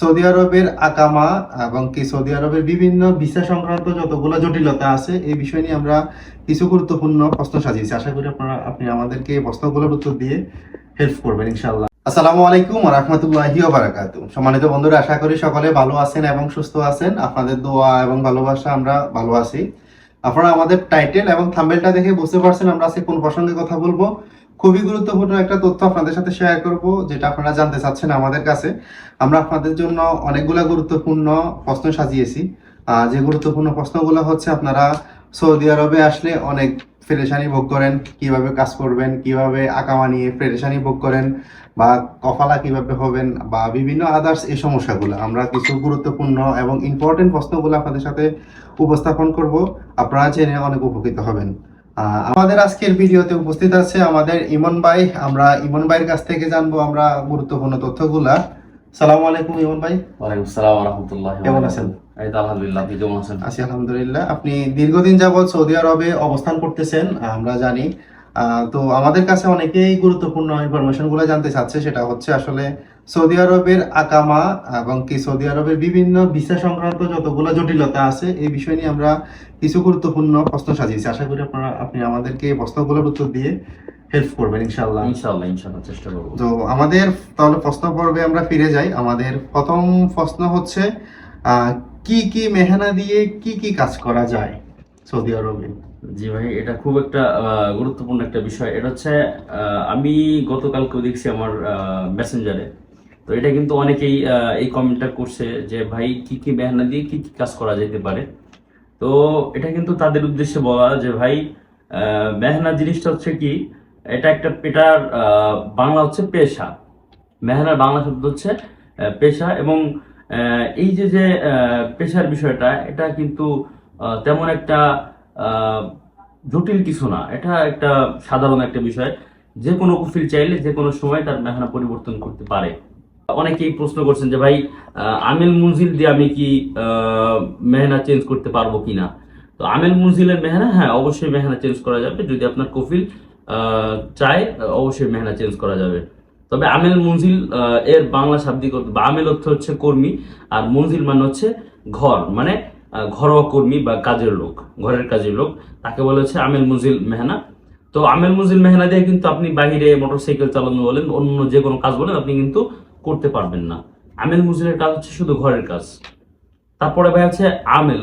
Saudi আরবের আকামা এবং কি সৌদি আরবের বিভিন্ন ভিসা সংক্রান্ত যতগুলো জটিলতা আছে, এই বিষয় নিয়ে আমরা কিছু গুরুত্বপূর্ণ প্রশ্ন সাজিয়েছি। আশা করি আপনারা, আপনি আমাদেরকে প্রশ্নগুলোর উত্তর দিয়ে হেল্প করবেন, ইনশাআল্লাহ। আসসালামু আলাইকুম রাহমাতুল্লাহি ওয়া বারাকাতুহু। সম্মানিত বন্ধুরা, আশা করি সকলে ভালো আছেন এবং সুস্থ আছেন। আপনাদের দোয়া এবং ভালোবাসা আমরা ভালো আছি। আপনারা আমাদের টাইটেল এবং থাম্বেলটা দেখে বুঝতে পারছেন আমরা আজকে কোন প্রসঙ্গে কথা বলব। খুবই গুরুত্বপূর্ণ একটা তথ্য আপনাদের সাথে শেয়ার করব, যেটা আপনারা জানতে চাচ্ছেন আমাদের কাছে। আমরা আপনাদের জন্য অনেকগুলা গুরুত্বপূর্ণ প্রশ্ন সাজিয়েছি। যে গুরুত্বপূর্ণ প্রশ্নগুলো হচ্ছে, আপনারা সৌদি আরবে আসলে অনেক ফেরেশানি ভোগ করেন, কীভাবে কাজ করবেন, কীভাবে আকামা নিয়ে ফেরেশানি ভোগ করেন, বা কফালা কীভাবে হবেন, বা বিভিন্ন আদার্স এই সমস্যাগুলো। আমরা কিছু গুরুত্বপূর্ণ এবং ইম্পর্টেন্ট প্রশ্নগুলো আপনাদের সাথে উপস্থাপন করব। আপনারা জেনে অনেক উপকৃত হবেন। আমাদের আজকের ভিডিওতে উপস্থিত আছে আমাদের ইমন ভাই। আমরা ইমন ভাইয়ের কাছ থেকে জানব আমরা গুরুত্বপূর্ণ তথ্যগুলা। সালামু আলাইকুম ইমন ভাই। ওয়ালাইকুম আসসালাম রহমতুল্লাহ কেমন আছেন? এই তো আলহামদুলিল্লাহ আপনি কেমন আছেন? আছি আলহামদুলিল্লাহ। আপনি দীর্ঘদিন যাবৎ সৌদি আরবে অবস্থান করতেছেন আমরা জানি। আহ, তো আমাদের কাছে অনেকেই গুরুত্বপূর্ণ ইনফরমেশনগুলো জানতে চাচ্ছে সেটা হচ্ছে আসলে সৌদি আরবের আকামা এবং কি সৌদি আরবের বিভিন্ন ভিসা সংক্রান্ত যতগুলো জটিলতা আছে এই বিষয় নিয়ে আমরা কিছু গুরুত্বপূর্ণ প্রশ্ন সাজিয়েছি। আশা করি আপনারা আপনি আমাদেরকে এই প্রশ্নগুলোর উত্তর দিয়ে হেল্প করবেন ইনশাআল্লাহ। ইনশাআল্লাহ ইনশাআল্লাহ চেষ্টা করব। তো আমাদের তাহলে প্রশ্ন পর্বে আমরা ফিরে যাই। আমাদের প্রথম প্রশ্ন হচ্ছে আহ, কি কি মেহনা দিয়ে কি কি কাজ করা যায় সৌদি আরবে? জি ভাই এটা খুব একটা আহ, গুরুত্বপূর্ণ একটা বিষয়। এটা হচ্ছে আহ, আমি গতকালকেও দেখছি আমার মেসেঞ্জারে। তো এটা কিন্তু অনেকেই এই কমেন্টটা করছে যে ভাই কি কি মেহনা দিয়ে কি কি কাজ করা যেতে পারে? তো এটা কিন্তু তাদের উদ্দেশ্যে বলা যে ভাই মেহনা জিনিসটা হচ্ছে কি এটা একটা আহ, বাংলা হচ্ছে পেশা। মেহনার বাংলা শব্দ হচ্ছে পেশা এবং এই যে যে পেশার বিষয়টা এটা কিন্তু তেমন একটা জটিল কিছু না। এটা একটা সাধারণ একটা বিষয়। যে কোনো কুফিল চাইলে যে কোনো সময় তার মেহনা পরিবর্তন করতে পারে। অনেকেই প্রশ্ন করছেন যে ভাই আমিল মুনজিল দিয়ে আমি কি মেহনা চেঞ্জ করতে পারব কিনা? তো আমিল মুনজিলের মেহনা হ্যাঁ অবশ্যই মেহনা চেঞ্জ করা যাবে। যদি আপনার কফিল চায়, অবশ্যই মেহনা চেঞ্জ করা যাবে। তবে আমেল মঞ্জিল এর বাংলা শাব্দিক, বা আমেল অর্থ হচ্ছে কর্মী, আর মঞ্জিল মানে হচ্ছে ঘর মানে ঘরোয়া কর্মী বা কাজের লোক, ঘরের কাজের লোক। তাকে বলা হচ্ছে আমেল মঞ্জিল মেহনা। তো আমেল মঞ্জিল মেহনা দিয়ে কিন্তু আপনি বাহিরে মোটরসাইকেল চালানো বলেন অন্য যে কোনো কাজ বলেন, আপনি কিন্তু করতে পারবেন না। আমেল মঞ্জিলের কাজ হচ্ছে শুধু ঘরের কাজ। তারপরে ভাই হচ্ছে আমেল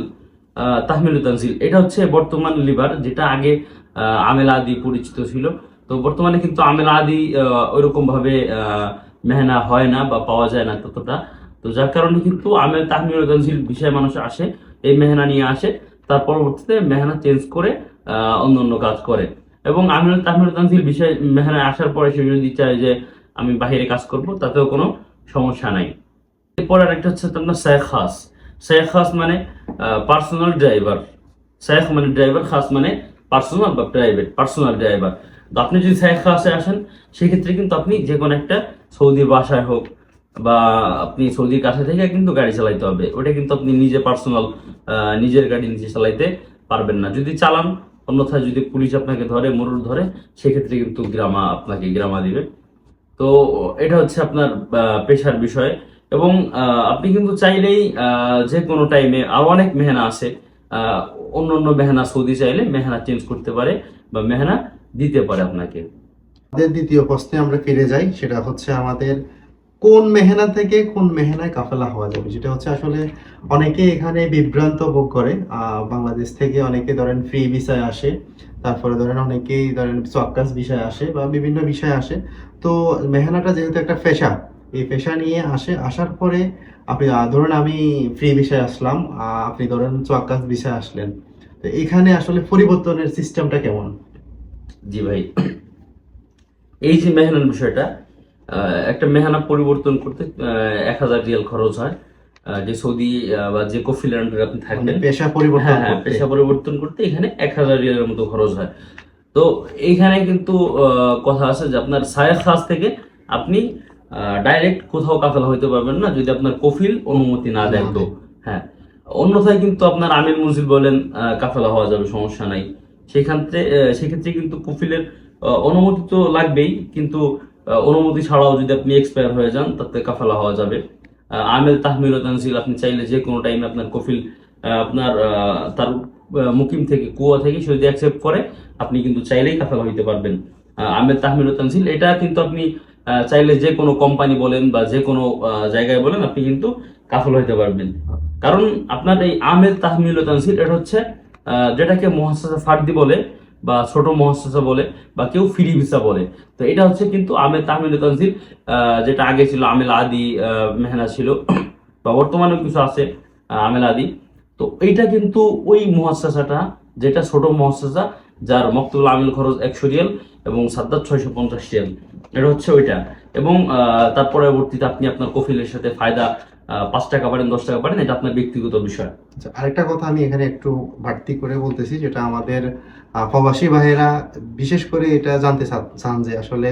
তাহমিল তানজিল। এটা হচ্ছে বর্তমান লিভার, যেটা আগে আমেল আদি পরিচিত ছিল। তো বর্তমানে কিন্তু আমেল আদি ওইরকম ভাবে মেহনা হয় না বা পাওয়া যায় না ততটা। তো যার কারণে কিন্তু আমেল, তাহমিল তানজিল বিষয়ে মানুষ আসে, এই মেহনা নিয়ে আসে। তার পরবর্তীতে মেহনা চেঞ্জ করে অন্য অন্য কাজ করে। এবং আমিল, তাহমিল তানজিল বিষয় মেহনা আসার পরে সে যদি চায় যে আমি বাইরে কাজ করব, তাতেও কোনো সমস্যা নাই। এরপর আরেকটা হচ্ছে আপনার শেখ খাস শেখ খাস মানে পার্সোনাল ড্রাইভার শেখ মানে ড্রাইভার খাস মানে পার্সোনাল বা প্রাইভেট পার্সোনাল ড্রাইভার তো আপনি যদি শেখ খাসে আসেন, সেক্ষেত্রে কিন্তু আপনি যে কোনো একটা সৌদির বাসায় হোক বা আপনি সৌদির কাছে থেকে কিন্তু গাড়ি চালাইতে হবে। ওটা কিন্তু আপনি নিজে পার্সোনাল নিজের গাড়ি নিজে চালাইতে পারবেন না। যদি চালান, অন্যথায় যদি পুলিশ আপনাকে ধরে, মরুর ধরে, সেক্ষেত্রে কিন্তু গ্রামা আপনাকে গ্রামা দিবে। তো এটা হচ্ছে আপনার পেশার বিষয়। এবং আপনি কিন্তু চাইলেই যে কোনো টাইমে আরও অনেক মেহনা আছে অন্য অন্য মেহনা সৌদি চাইলে মেহনা চেঞ্জ করতে পারে বা মেহনা দিতে পারে আপনাকে। দ্বিতীয় প্রশ্নে আমরা ফিরে যাই, সেটা হচ্ছে আমাদের কোন মেহেনা থেকে কোন মেহনায় কাফেলা হওয়া যাবে? যেটা হচ্ছে আসলে অনেকে এখানে বিভ্রান্ত ভোগ করে। বাংলাদেশ থেকে অনেকে ধরেন ফ্রি ভিসায় আসে। তারপরে ধরেন অনেকেই ধরেন সোয়াক্কাস বিষয় আসে বা বিভিন্ন বিষয় আসে। তো মেহেনাটা যেহেতু একটা পেশা, এই পেশা নিয়ে আসে, আসার পরে আপনি ধরেন আমি ফ্রি বিষয় আসলাম আপনি ধরেন সোয়াক্কাস বিষয় আসলেন। তো এখানে আসলে পরিবর্তনের সিস্টেমটা কেমন? জি ভাই। এই যে মেহনার বিষয়টা একটা মেহনা পরিবর্তন করতে এক হাজার রিয়াল খরচ হয়। যে সৌদি বা যে কফিল আন্ডারে আপনি মানে থাকবেন পেশা পরিবর্তন হ্যাঁ হ্যাঁ পেশা পরিবর্তন করতে এখানে এক হাজার রিয়ালের মতো খরচ হয়। তো এইখানে কিন্তু আহ, কথা আছে যে আপনার সায়ের খাস থেকে আপনি ডাইরেক্ট কোথাও কাফেলা হইতে পারবেন না যদি আপনার কফিল অনুমতি না দেন। তো হ্যাঁ অন্যথায় কিন্তু আপনার আমির মঞ্জিল বলেন আহ, কাফেলা হওয়া যাবে সমস্যা নাই। সেখানে সেক্ষেত্রে কিন্তু কফিলের অনুমতি তো লাগবেই কিন্তু অনুমতি ছাড়াও যদি আপনি এক্সপায়ার হয়ে যান, তাতে কাফেলা হওয়া যাবে। আমেল তাহমিল তানজিল, আপনি চাইলে যে কোনো টাইমে আপনার কফিল আপনার তার মুকিম থেকে, কুয়া থেকে সে যদি অ্যাকসেপ্ট করে, আপনি কিন্তু চাইলেই কাফেলা হইতে পারবেন। আমেল তাহমিল তানজিল, এটা কিন্তু আপনি চাইলে যে কোনো কোম্পানি বলেন বা যে কোনো জায়গায় বলেন, আপনি কিন্তু কাফল হইতে পারবেন। কারণ আপনার এই আমেল তাহমিল ও তানজিল, এটা হচ্ছে যেটাকে মহাসাসা ফার্দি বলে বা ছোট মহাসাসা বলে বা কেউ ফ্রি ভিসা বলে। তো এটা হচ্ছে কিন্তু আমেল তাহমিল ও যেটা আগে ছিল আমেল আদি মেহনা ছিল, বা বর্তমানেও কিছু আছে আমেল আদি। তো এইটা কিন্তু ওই মহাসাসাটা যেটা ছোট মহাসাসা যার মক্তুল আমিল খরচ একশো রিয়াল এবং সাদ্দার ছয়শো পঞ্চাশ রিয়াল। এটা হচ্ছে ওইটা। এবং তার পরবর্তীতে আপনি আপনার কফিলের সাথে ফায়দা পাঁচ টাকা পারেন দশ টাকা পারেন এটা আপনার ব্যক্তিগত বিষয়। আচ্ছা, আরেকটা কথা আমি এখানে একটু বাড়তি করে বলতেছি যেটা আমাদের প্রবাসী ভাইয়েরা বিশেষ করে এটা জানতে চান যে আসলে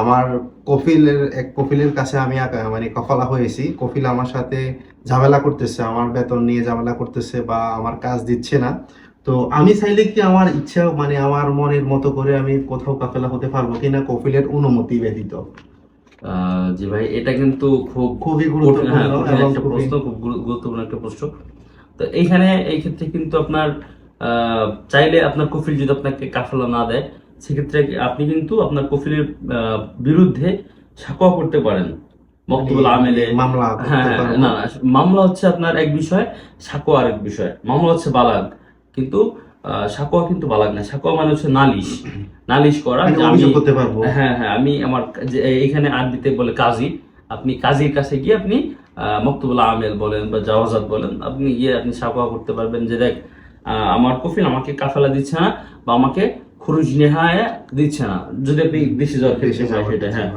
আমার কফিলের এক কফিলের কাছে আমি মানে কফলা হয়েছি। কফিল আমার সাথে ঝামেলা করতেছে আমার বেতন নিয়ে ঝামেলা করতেছে বা আমার কাজ দিচ্ছে না। তো আমি চাইলে কি আমার ইচ্ছা মানে আমার মনের মতো করে আমি কোথাও কাফেলা হতে পারব কিনা কফিলের অনুমতি ব্যতীত? জি ভাই এটা কিন্তু খুব খুবই গুরুত্বপূর্ণ হ্যাঁ, একটা প্রশ্ন খুব গুরুত্বপূর্ণ একটা প্রশ্ন। তো এইখানে এই ক্ষেত্রে কিন্তু আপনার চাইলে আপনার কফিল যদি আপনাকে কাফেলা না দেয় সেক্ষেত্রে আপনি কিন্তু আপনার কফিলের আহ, বিরুদ্ধে সাকোয়া করতে পারেন। মক্তবুল আমেলে। মামলা হ্যাঁ হ্যাঁ, না মামলা হচ্ছে আপনার এক বিষয় সাকোয়া আরেক বিষয়। মামলা হচ্ছে বালাগ। কিন্তু সাকোয়া কিন্তু বালাগ না। সাকোয়া মানে হচ্ছে নালিশ। নালিশ করা আমি করতে পারব। হ্যাঁ হ্যাঁ আমি আমার এখানে আরবিতে বলে কাজী। আপনি কাজীর কাছে গিয়ে আপনি আহ, মক্তবুল আমেল বলেন বা জাওয়াজাত বলেন আপনি গিয়ে আপনি সাকোয়া করতে পারবেন যে দেখ আমার কফিল আমাকে কাফেলা দিচ্ছে না বা আমাকে খুরুজ নেহায় দিচ্ছে না। যদি আপনি দেশে হয় যাওয়ার সেটা হ্যাঁ।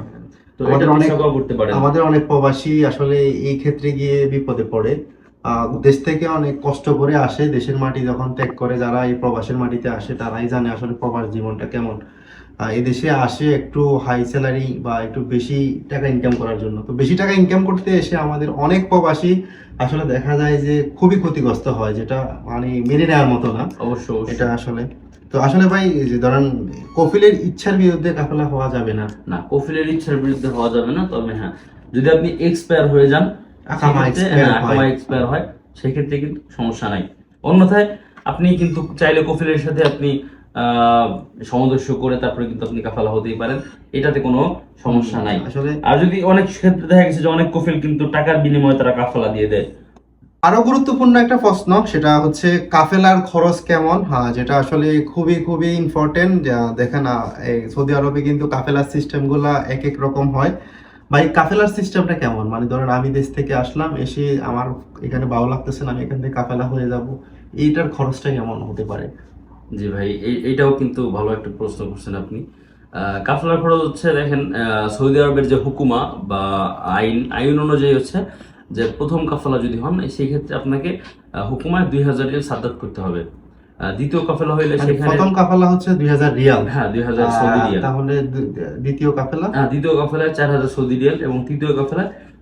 তো আমাদের এটা অনেক- সাকোয়া করতে পারেন। আমাদের অনেক প্রবাসী আসলে এই ক্ষেত্রে গিয়ে বিপদে পড়ে। দেশ থেকে অনেক কষ্ট করে আসে। দেশের মাটি যখন ত্যাগ করে যারা এই প্রবাসের মাটিতে আসে তারাই জানে আসলে প্রবাস জীবনটা কেমন। এদেশে আসে একটু হাই স্যালারি বা একটু বেশি টাকা ইনকাম করার জন্য। তো বেশি টাকা ইনকাম করতে এসে আমাদের অনেক প্রবাসী আসলে দেখা যায় যে খুবই ক্ষতিগ্রস্ত হয় যেটা মানে মেনে নেওয়ার মতো না। অবশ্য এটা আসলে। তো আসলে ভাই যে ধরেন কফিলের ইচ্ছার বিরুদ্ধে কাফেলা হওয়া যাবে না। না কফিলের ইচ্ছার বিরুদ্ধে হওয়া যাবে না তবে হ্যাঁ যদি আপনি এক্সপায়ার হয়ে যান আকামা হ্যাঁ, হয়। এক্সপায়ার হয় সেক্ষেত্রে কিন্তু সমস্যা নাই। অন্যথায় আপনি কিন্তু চাইলে কফিলের সাথে আপনি সামঞ্জস্য করে তারপরে কিন্তু আপনি কাফালা হতেই পারেন এটাতে কোনো সমস্যা নাই। আসলে আর যদি অনেক ক্ষেত্রে দেখা গেছে যে অনেক কফিল কিন্তু টাকার বিনিময়ে তারা কাফালা দিয়ে দেয়। আরও গুরুত্বপূর্ণ একটা প্রশ্ন সেটা হচ্ছে কাফেলার খরচ কেমন? হ্যাঁ যেটা আসলে খুবই খুবই ইম্পর্টেন্ট দেখেন সৌদি আরবে কিন্তু কাফেলার সিস্টেমগুলো এক এক রকম হয়। ভাই, কাফেলার সিস্টেমটা কেমন? মানে ধরেন আমি দেশ থেকে আসলাম, এসে আমার এখানে ভালো লাগতেছে না, আমি এখান থেকে কাফেলা হয়ে যাব, এইটার খরচটা কেমন হতে পারে? জি ভাই, এই- এইটাও কিন্তু ভালো একটা প্রশ্ন করছেন আপনি। কাফলার খরচ হচ্ছে দেখেন সৌদি আরবের যে হুকুমা বা আইন আইন অনুযায়ী হচ্ছে যে প্রথম কাফলা যদি হন সেই ক্ষেত্রে আপনাকে হুকুমায় দুই হাজার করতে হবে। দ্বিতীয় কাফলা হইলে মানে সেখানে প্রথম কাফেলা হচ্ছে দুই হাজার রিয়াল। হ্যাঁ দুই হাজার সৌদি রিয়াল। তাহলে দ্বিতীয় কাফেলা? হ্যাঁ দ্বিতীয় চার হাজার সৌদি রিয়াল এবং তৃতীয়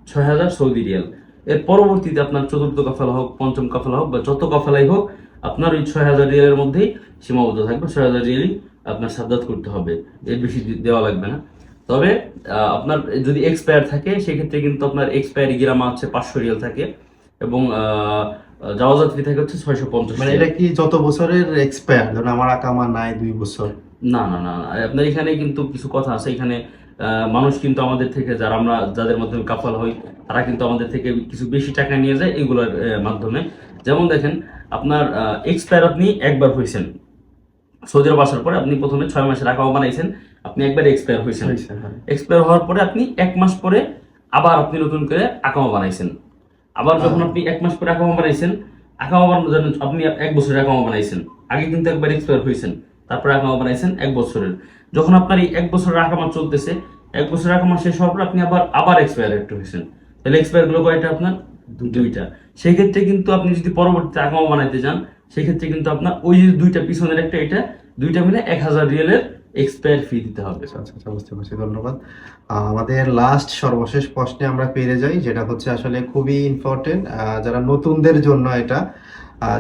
ছয় হাজার সৌদি রিয়াল। এর পরবর্তীতে আপনার চতুর্থ কাফেলা হোক পঞ্চম কাফেলা হোক বা যত কাফেলাই হোক আপনার ওই ছয় হাজার রিয়ালের মধ্যেই সীমাবদ্ধ থাকবে। ছয় হাজার রিয়ালই আপনার সাদ্দাত করতে হবে। এর বেশি দেওয়া লাগবে না। তবে আহ, আপনার যদি এক্সপায়ার থাকে সেক্ষেত্রে কিন্তু আপনার এক্সপায়ারি গিরামা হচ্ছে পাঁচশো রিয়াল থাকে। এবং যাওয়া ফি থাকে হচ্ছে ছয়শো পঞ্চাশ মানে এটা কি যত বছরের এক্সপায়ার ধরুন আমার আকামা নাই দুই বছর। না না না। আপনার এখানে কিন্তু কিছু কথা আছে। এখানে মানুষ কিন্তু আমাদের থেকে যারা আমরা যাদের মাধ্যমে কাফাল হই তারা কিন্তু আমাদের থেকে কিছু বেশি টাকা নিয়ে যায় এগুলোর মাধ্যমে। যেমন দেখেন আপনার এক্সপায়ার আপনি একবার হয়েছেন সৌদি আরব আসার পরে আপনি প্রথমে ছয় মাসের আকামা বানাইছেন আপনি একবার এক্সপায়ার হয়েছেন হয়েছে, হ্যাঁ। এক্সপায়ার হওয়ার পরে আপনি এক মাস পরে আবার আপনি নতুন করে আকামা বানাইছেন। আবার যখন আপনি এক মাস পরে আকামা বানাইছেন আকামা বানানোর জন্য আপনি এক বছরের আকামা বানাইছেন। আগে কিন্তু একবার এক্সপায়ার হয়েছেন তারপরে আকামা বানাইছেন এক বছরের। যখন আপনার এই এক বছরের আকামা চলতেছে, এক বছরের আকামা শেষ হওয়ার পর আপনি আবার আবার এক্সপায়ার একটা হয়েছেন তাহলে এক্সপায়ারগুলো কয়টা আপনার? দুইটা। সেই ক্ষেত্রে কিন্তু আপনি যদি পরবর্তীতে আকামা বানাইতে যান সেই ক্ষেত্রে কিন্তু আপনার ওই যে দুইটা পিছনের একটা, এটা দুইটা মিলে এক হাজার রিয়েলের এক্সপায়ার ফি দিতে হবে। আচ্ছা আচ্ছা আচ্ছা, বুঝতে পারছি ধন্যবাদ। আমাদের লাস্ট সর্বশেষ প্রশ্নে আমরা পেরে যাই যেটা হচ্ছে আসলে খুবই ইম্পর্টেন্ট যারা নতুনদের জন্য এটা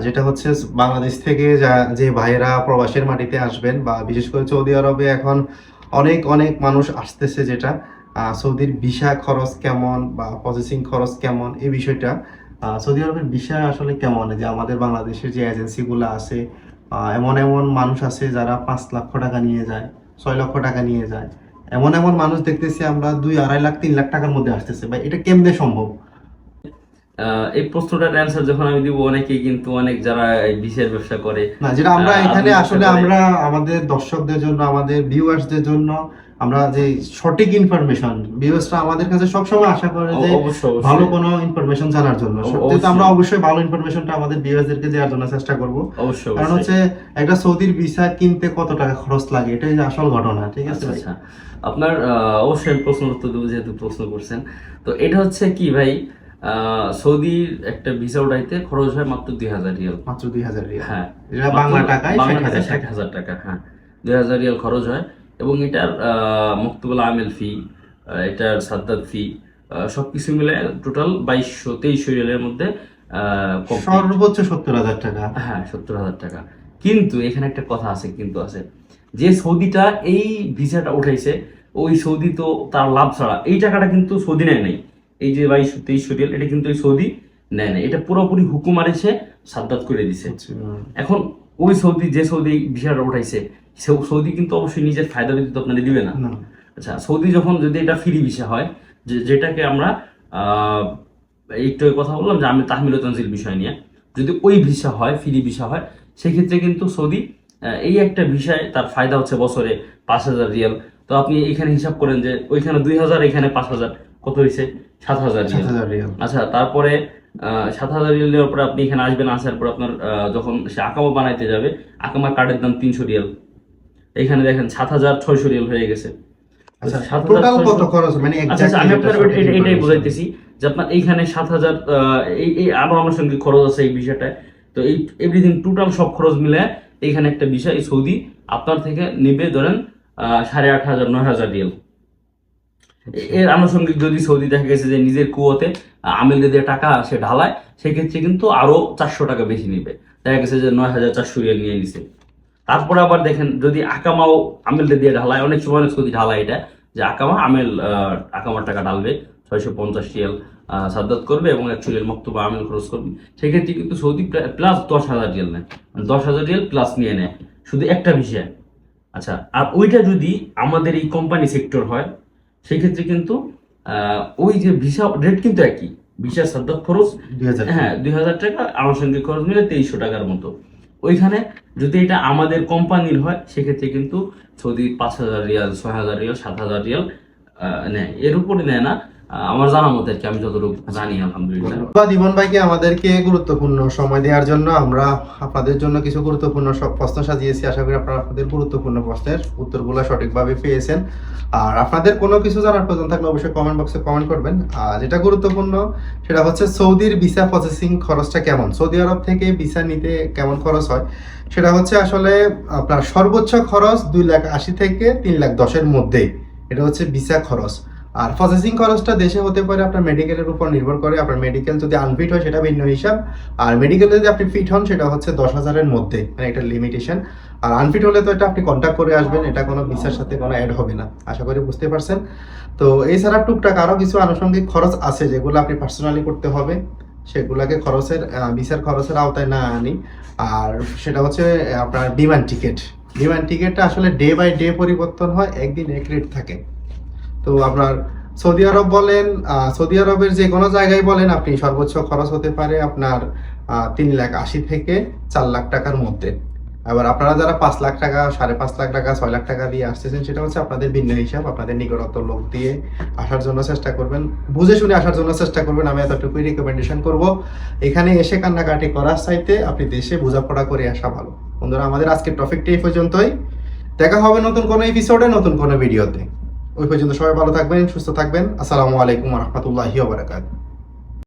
যেটা হচ্ছে বাংলাদেশ থেকে যা- ভাইয়েরা প্রবাসের মাটিতে আসবেন বা বিশেষ করে সৌদি আরবে এখন অনেক অনেক মানুষ আসতেছে যেটা সৌদির ভিসা খরচ কেমন বা প্রসেসিং খরচ কেমন এই বিষয়টা সৌদি আরবের ভিসা আসলে কেমন? যে আমাদের বাংলাদেশের যে এজেন্সিগুলো আছে এমন এমন মানুষ আছে যারা পাঁচ লক্ষ টাকা নিয়ে যায় ছয় লক্ষ টাকা নিয়ে যায়। এমন এমন মানুষ দেখতেছি আমরা দুই আড়াই লাখ তিন লাখ টাকার মধ্যে আসতেছে। ভাই এটা কেমনে সম্ভব? আহ, এই প্রশ্নটার অ্যান্সার যখন আমি দিব অনেকেই কিন্তু অনেক যারা বিশেষ ব্যবসা করে না যেটা আমরা এখানে আসলে আমরা আমাদের দর্শকদের জন্য আমাদের ভিউয়ার্সদের জন্য আমরা যে সঠিক ইনফরমেশন ভিউয়ার্সরা আমাদের কাছে সবসময় আশা করে যে ভালো কোনো ইনফরমেশন জানার জন্য। সত্যি তো আমরা অবশ্যই ভালো ইনফরমেশনটা আমাদের ভিউয়ার্সদেরকে দেওয়ার জন্য চেষ্টা করব। অবশ্যই কারণ হচ্ছে একটা সৌদির ভিসা কিনতে কত টাকা খরচ লাগে এটাই আসল ঘটনা ঠিক আছে আচ্ছা আচ্ছা। আপনার অবশ্যই প্রশ্ন উত্তর দেবো যেহেতু প্রশ্ন করছেন। তো এটা হচ্ছে কি ভাই? আহ, সৌদির একটা ভিসা উঠাইতে খরচ হয় মাত্র দুই হাজার রিয়াল। মাত্র দুই হাজার রিয়াল। হ্যাঁ। বাংলা টাকায় ষাট হাজার টাকা হ্যাঁ। দুই হাজার রিয়াল খরচ হয়। এটার মুক্তবল আমেল ফি এটার সাদ্দাত ফি সব কিছু মিলে টোটাল বাইশশো তেইশশো রিয়ালের মধ্যে সর্বোচ্চ সত্তর হাজার টাকা। হ্যাঁ সত্তর হাজার টাকা। কিন্তু এখানে একটা কথা আছে কিন্তু আছে। যে সৌদিটা এই ভিসাটা উঠাইছে ওই সৌদি তো তার লাভ ছাড়া। এই টাকাটা কিন্তু সৌদি নেয় নাই। এই যে বাইশ তেইশশো রিয়াল এটা কিন্তু ওই সৌদি নেয় নাই। এটা পুরোপুরি হুকুম আরেছে সাদ্দাত করে দিছে। এখন ওই সৌদি যে সৌদি ভিসাটা উঠাইছে সে- সৌদি কিন্তু অবশ্যই নিজের ফায়দা ব্যতীত আপনাদের দিবে না। না। আচ্ছা সৌদি যখন যদি এটা ফ্রি ভিসা হয় যে যেটাকে আমরা একটু কথা বললাম যে আমি তাহমিল তনজিল বিষয় নিয়ে যদি ওই ভিসা হয় ফ্রি ভিসা হয় সেক্ষেত্রে কিন্তু সৌদি এই একটা ভিসায় তার ফায়দা হচ্ছে বছরে পাঁচ হাজার রিয়াল। তো আপনি এখানে হিসাব করেন যে ওইখানে দুই হাজার এখানে পাঁচ হাজার। কত হয়েছে সাত হাজার রিয়াল। আচ্ছা তারপরে সাত হাজার রিয়াল দেওয়ার পরে আপনি এখানে আসবেন আসার পর আপনার যখন সে আকামা বানাইতে যাবে আকামা কার্ডের দাম তিনশো রিয়াল এখানে দেখেন সাত হাজার ছয়শো রিয়াল হয়ে গেছে। আচ্ছা 7,600 টোটাল কত খরচ মানে আচ্ছা আচ্ছা, আমি আপনার এটাই বোঝাইতেছি যে আপনার এইখানে সাত হাজার এই এই আরও আমার সঙ্গে খরচ আছে এই বিষয়টায়। তো এই এভরিথিং টোটাল সব খরচ মিলে এইখানে একটা বিষয় সৌদি আপনার থেকে নেবে ধরেন আহ, সাড়ে আট হাজার নয় হাজার রিয়াল এর আনুষঙ্গিক যদি সৌদি দেখা গেছে যে নিজের কুয়োতে আমেলদের দিয়ে টাকা সে ঢালায়, সেক্ষেত্রে কিন্তু আরও চারশো টাকা বেশি নিবে। দেখা গেছে যে নয় হাজার চারশো রিয়াল নিয়ে নিছে। তারপরে আবার দেখেন, যদি আকামাও আমেলদের দিয়ে ঢালায়, অনেক সময় অনেক সৌদি ঢালায় এটা, যে আকামা, আমেল আকামার টাকা ঢালবে, ছয়শো পঞ্চাশ রিয়াল সাদ্দাত করবে এবং একশো রিয়াল মক্তবা আমেল খরচ করবে। সেক্ষেত্রে কিন্তু সৌদি প্লাস দশ হাজার রিয়াল নেয়। মানে দশ হাজার রিয়াল প্লাস নিয়ে নেয়। শুধু একটা বিষয়। আচ্ছা আর ওইটা যদি আমাদের এই কোম্পানি সেক্টর হয় সেক্ষেত্রে কিন্তু ওই যে ভিসা রেট কিন্তু একই। ভিসা সাদ্দ খরচ হ্যাঁ দুই হাজার টাকা আনুষঙ্গিক খরচ মিলে তেইশশো টাকার মতো। ওইখানে যদি এটা আমাদের কোম্পানির হয় সেক্ষেত্রে কিন্তু সৌদি পাঁচ হাজার রিয়াল ছয় হাজার রিয়াল সাত হাজার রিয়াল নেয়। এর উপরে নেয় না। আমার জানা মতে আর কি আমি যতটুকু জানি আলহামদুলিল্লাহ। ভাইকে আমাদেরকে গুরুত্বপূর্ণ সময় দেওয়ার জন্য আমরা আপনাদের জন্য কিছু গুরুত্বপূর্ণ সব প্রশ্ন সাজিয়েছি। আশা করি আপনারা আপনাদের গুরুত্বপূর্ণ প্রশ্নের উত্তরগুলো সঠিকভাবে পেয়েছেন। আর আপনাদের কোনো কিছু জানার প্রয়োজন থাকলে অবশ্যই কমেন্ট বক্সে কমেন্ট করবেন। আর যেটা গুরুত্বপূর্ণ সেটা হচ্ছে সৌদির ভিসা প্রসেসিং খরচটা কেমন? সৌদি আরব থেকে ভিসা নিতে কেমন খরচ হয়? সেটা হচ্ছে আসলে আপনার সর্বোচ্চ খরচ দুই লাখ আশি থেকে তিন লাখ দশের মধ্যে এটা হচ্ছে ভিসা খরচ। আর প্রসেসিং খরচটা দেশে হতে পারে, আপনার মেডিকেলের উপর নির্ভর করে। আপনার মেডিকেল যদি আনফিট হয়, সেটা ভিন্ন হিসাব। আর মেডিকেলে যদি আপনি ফিট হন, সেটা হচ্ছে দশ হাজারের মধ্যে মানে একটা লিমিটেশন আর আনফিট হলে তো এটা আপনি কন্ট্যাক্ট করে আসবেন, এটা কোনো ভিসার সাথে কোনো অ্যাড হবে না। আশা করি বুঝতে পারছেন। তো এছাড়া টুকটাক আরও কিছু আনুষঙ্গিক খরচ আছে, যেগুলো আপনি পার্সোনালি করতে হবে। সেগুলাকে খরচের ভিসার খরচের আওতায় না আনি। আর সেটা হচ্ছে, আপনার বিমান টিকিট বিমান টিকিটটা আসলে ডে বাই ডে পরিবর্তন হয়, একদিন এক রেট থাকে। তো আপনার সৌদি আরব বলেন সৌদি আরবের যে কোনো জায়গায় বলেন আপনি সর্বোচ্চ খরচ হতে পারে আপনার তিন লাখ আশি থেকে চার লাখ টাকার মধ্যে। আবার আপনারা যারা পাঁচ লাখ টাকা, সাড়ে পাঁচ লাখ টাকা, ছয় লাখ টাকা দিয়ে আসতেছেন, সেটা হচ্ছে আপনাদের ভিন্ন হিসাব, আপনাদের নিকটত্ব লোক দিয়ে আসার জন্য চেষ্টা করবেন। বুঝে শুনে আসার জন্য চেষ্টা করবেন, আমি এতটুকুই রিকমেন্ডেশন করব। এখানে এসে কান্নাকাটি করার চাইতে আপনি দেশে বোঝাপড়া করে আসা ভালো। বন্ধুরা, আমাদের আজকের টপিকটি এই পর্যন্তই। দেখা হবে নতুন কোনো এপিসোডে নতুন কোনো ভিডিওতে ওই পর্যন্ত সবাই ভালো থাকবেন সুস্থ থাকবেন। আসসালামু আলাইকুম রহমতুল্লাহি বারাকাতুহু।